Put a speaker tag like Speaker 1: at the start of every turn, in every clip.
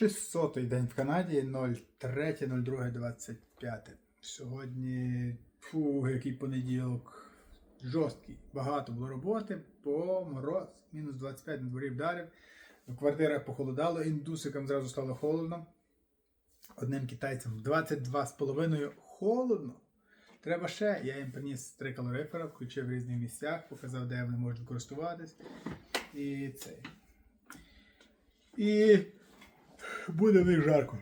Speaker 1: 600-й день в Канаді 03.02.25. Сьогодні фу, який понеділок. Жорсткий. Багато було роботи, по мороз, мінус 25 на дворі вдарив. В квартирах похолодало, індусикам зразу стало холодно. Одним китайцям 22,5 холодно. Треба ще. Я їм приніс три калорифера, включив в різних місцях, показав, де вони можуть користуватись. І цей. І буде в них жарко.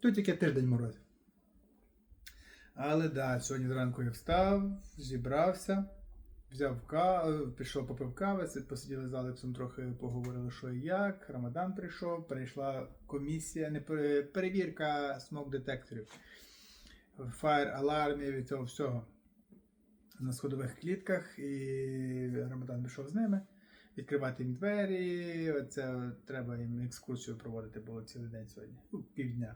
Speaker 1: Тут тільки тиждень морозів. Але да, сьогодні зранку я встав, зібрався, взяв каву, пішов попив кави, си- посиділи з Алексом, трохи поговорили, що і як. Рамадан прийшов, перейшла комісія, не перевірка смок-детекторів, фаєр алармів і цього всього на сходових клітках. І Рамадан пішов з ними. Відкривати їм двері, оце треба їм екскурсію проводити було цілий день сьогодні, ну, півдня.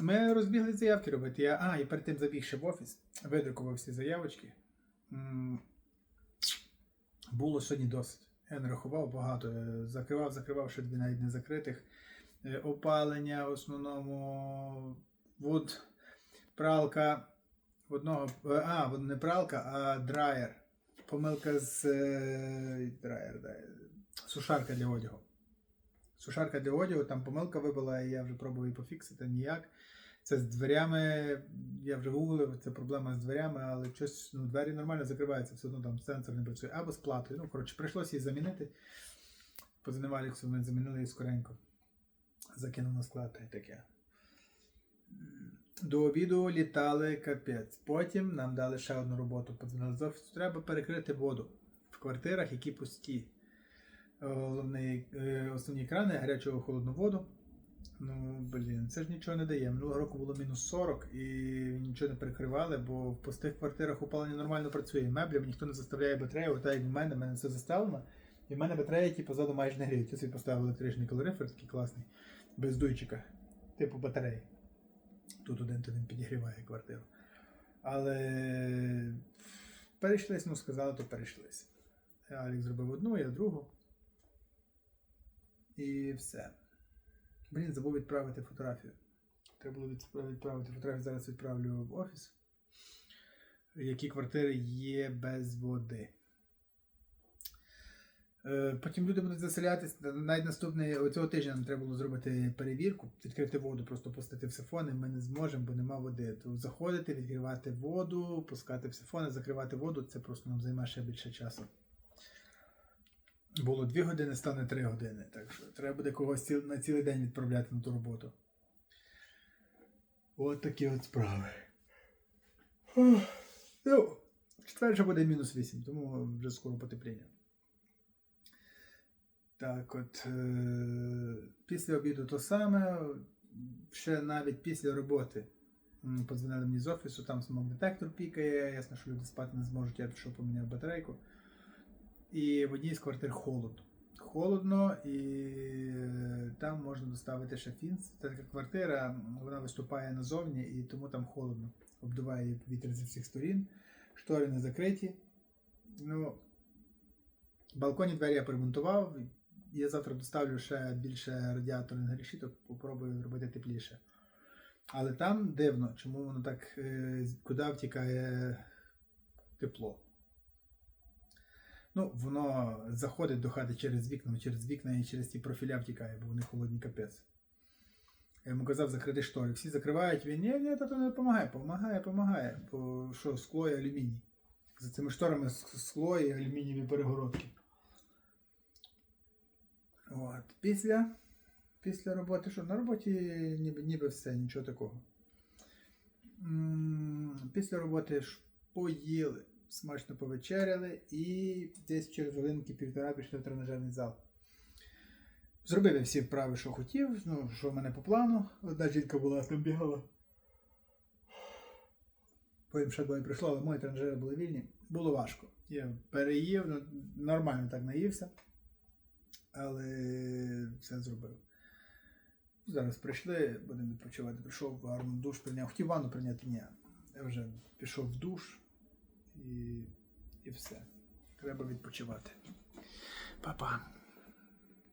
Speaker 1: Ми розбігли заявки робити. Я, а, і перед тим забіг ще в офіс, видрукував всі заявочки. Було сьогодні досить. Я не рахував багато. Е, Закривав, закривав ще дві навіть не закритих. Е, Опалення в основному. Вод, пралка. Одного. е, А, не пралка, а драйер. Помилка з е, сушарка для одягу. Сушарка для одягу, там помилка вибила, і я вже пробував її пофіксити ніяк. Це з дверями, я вже гуглив, це проблема з дверями, але щось ну, двері нормально закриваються, все одно там сенсор не працює. Або з платою. Ну, коротше, прийшлося її замінити. Позвонив Аліксу, ми замінили її скоренько. Закинув на склад й таке. До обіду літали капець. Потім нам дали ще одну роботу. Подзвонили. Треба перекрити воду в квартирах, які пусті. Головний, е, основні крани, гарячу холодну воду. Ну, блін, це ж нічого не дає. Минулого року було мінус 40 і нічого не перекривали, бо в пустих квартирах опалення нормально працює. Меблям ніхто не заставляє батарею, отак як в мене, в мене все заставлено. І в мене батарея, типу, позаду майже не гріють. Я собі поставив електричний калорифер, такий класний, без дуйчика, типу батареї. Тут один то підігріває квартиру. Але перейшлись, ну сказали, то перейшлись. Алік зробив одну, я другу. І все. Блін, забув відправити фотографію. Треба було відправити фотографію, зараз відправлю в офіс. Які квартири є без води. Е, Потім люди будуть заселятись. Навіть наступний цього тижня нам треба було зробити перевірку, відкрити воду, просто пустити в сифони. Ми не зможемо, бо нема води. То заходити, відкривати воду, пускати в сифони, закривати воду це просто нам займе ще більше часу. Було 2 години, стане 3 години. Так що треба буде когось на цілий день відправляти на ту роботу. От такі от справи. Ну, четвер вже буде мінус 8, тому вже скоро потепління. Так от, е- після обіду то саме, ще навіть після роботи подзвонили мені з офісу, там смок-детектор пікає, ясно, що люди спати не зможуть, я пішов поміняв батарейку. І в одній з квартир холодно. Холодно, і е, там можна доставити ще фінс. Це така квартира, вона виступає назовні, і тому там холодно. Обдуває вітер зі всіх сторін, штори не закриті. Ну, балконі двері я перемонтував. Я завтра доставлю ще більше радіаторних решіток, попробую зробити тепліше. Але там дивно, чому воно так, е, куди втікає тепло. Ну, воно заходить до хати через вікна, через вікна і через ті профіля втікає, бо вони холодні капець. Я йому казав закрити штори. Всі закривають, він ні, ні, то не допомагає, допомагає, допомагає. Бо що, скло і алюміній. За цими шторами скло і алюмінієві перегородки. От. Після, після роботи, що на роботі ніби, ніби все, нічого такого. Після роботи ж поїли, смачно повечеряли і десь через годинки півтора пішли в тренажерний зал. Зробив всі вправи, що хотів, ну, що в мене по плану. Одна жінка була, там бігала. Потім ще двоє прийшло, але мої тренажери були вільні. Було важко. Я переїв, ну, нормально так наївся. Але все зробив. Зараз прийшли, будемо відпочивати. Прийшов гарно душ прийняв. Хотів ванну прийняти, ні. Я вже пішов в душ і, і все. Треба відпочивати. Па-па.